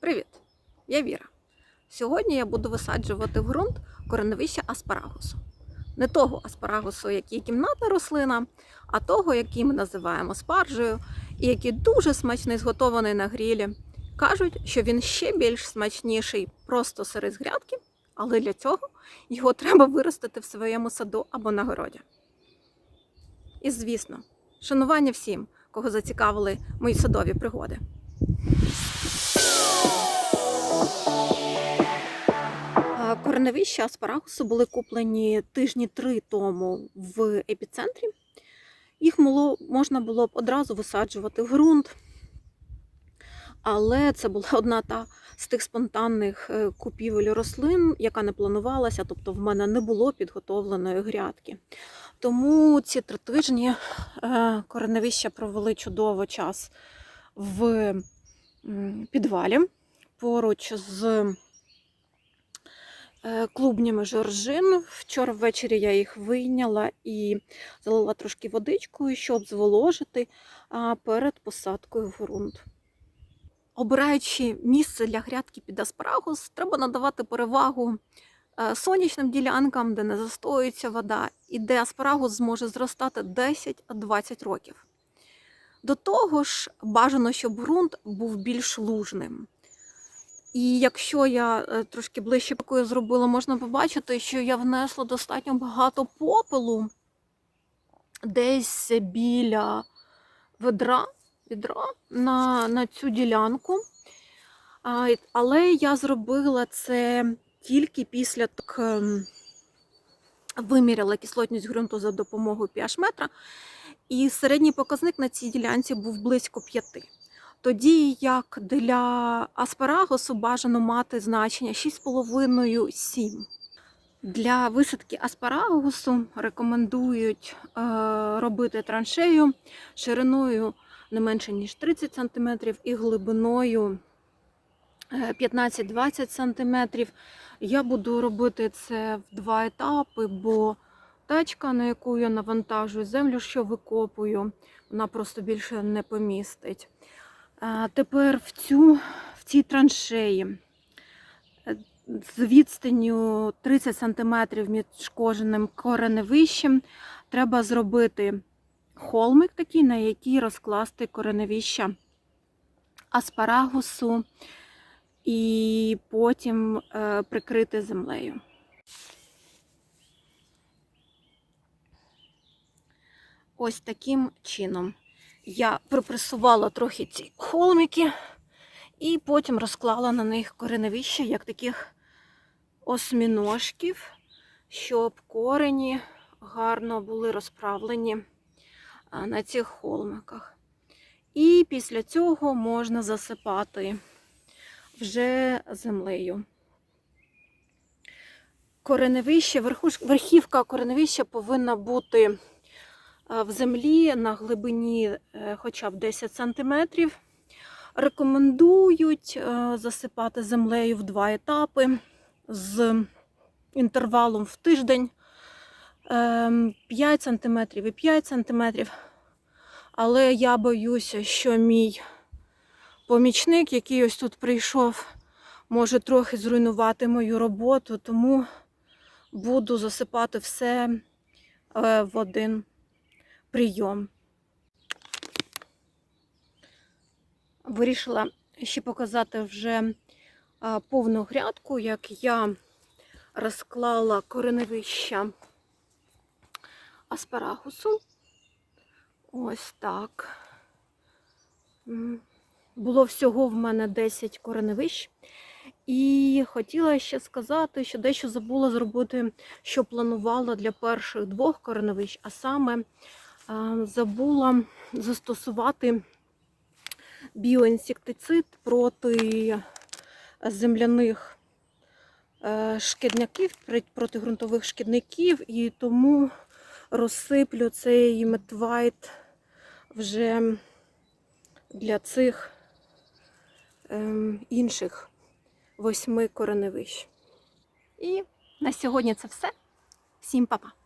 Привіт! Я Віра. Сьогодні я буду висаджувати в ґрунт кореневище аспарагусу. Не того аспарагусу, який кімнатна рослина, а того, який ми називаємо спаржею, і який дуже смачний зготований на грілі. Кажуть, що він ще більш смачніший просто серед грядки, але для цього його треба виростити в своєму саду або на городі. І звісно, шанування всім, кого зацікавили мої садові пригоди. Кореневища аспарагусу були куплені тижні три тому в епіцентрі. Їх можна було б одразу висаджувати в ґрунт. Але це була одна та з тих спонтанних е, купівель рослин, яка не планувалася, тобто в мене не було підготовленої грядки. Тому ці три тижні е, кореневища провели чудово час в підвалі поруч з клубнями жоржин. Вчора ввечері я їх вийняла і залила трошки водичкою, щоб зволожити перед посадкою в ґрунт. Обираючи місце для грядки під аспарагус, треба надавати перевагу е, сонячним ділянкам, де не застоюється вода, і де аспарагус зможе зростати 10-20 років. До того ж, бажано, щоб ґрунт був більш лужним. І якщо я е, трошки ближче покою зробила, можна побачити, що я внесла достатньо багато попелу десь біля ведра, відра на, на цю ділянку. Але я зробила це тільки після так, ем, виміряла кислотність ґрунту за допомогою pH-метра, і середній показник на цій ділянці був близько 5. Тоді як для аспарагусу бажано мати значення 6,5-7. Для висадки аспарагусу рекомендують е, робити траншею шириною не менше ніж 30 см і глибиною е, 15-20 см. Я буду робити це в два етапи, бо тачка, на яку я навантажую землю, що викопую, вона просто більше не помістить. Тепер в, цю, в цій траншеї е, з відстанню 30 см між кожним кореневищем треба зробити холмик такий, на який розкласти кореневища аспарагусу і потім е, прикрити землею. Ось таким чином я припресувала трохи ці холмики і потім розклала на них кореневища, як таких осьміножків, щоб корені гарно були розправлені на цих холмиках. І після цього можна засипати вже землею. Кореневище, верхівка кореневища повинна бути в землі на глибині е, хоча б 10 см. Рекомендують е, засипати землею в два етапи з інтервалом в тиждень ем, 5 см і 5 см. Але я боюся, що мій помічник, який ось тут прийшов, може трохи зруйнувати мою роботу, тому буду засипати все е, в один прийом. Вирішила ще показати вже повну грядку, як я розклала кореневища аспарагусу. Ось так. Було всього в мене 10 кореневищ. І хотіла ще сказати, що дещо забула зробити, що планувала для перших двох кореневищ, а саме забула застосувати біоінсектицид проти земляних е, шкідників, проти ґрунтових шкідників, і тому розсиплю цей метвайт вже для цих ем, інших восьми кореневищ. І на сьогодні це все. Всім па-па!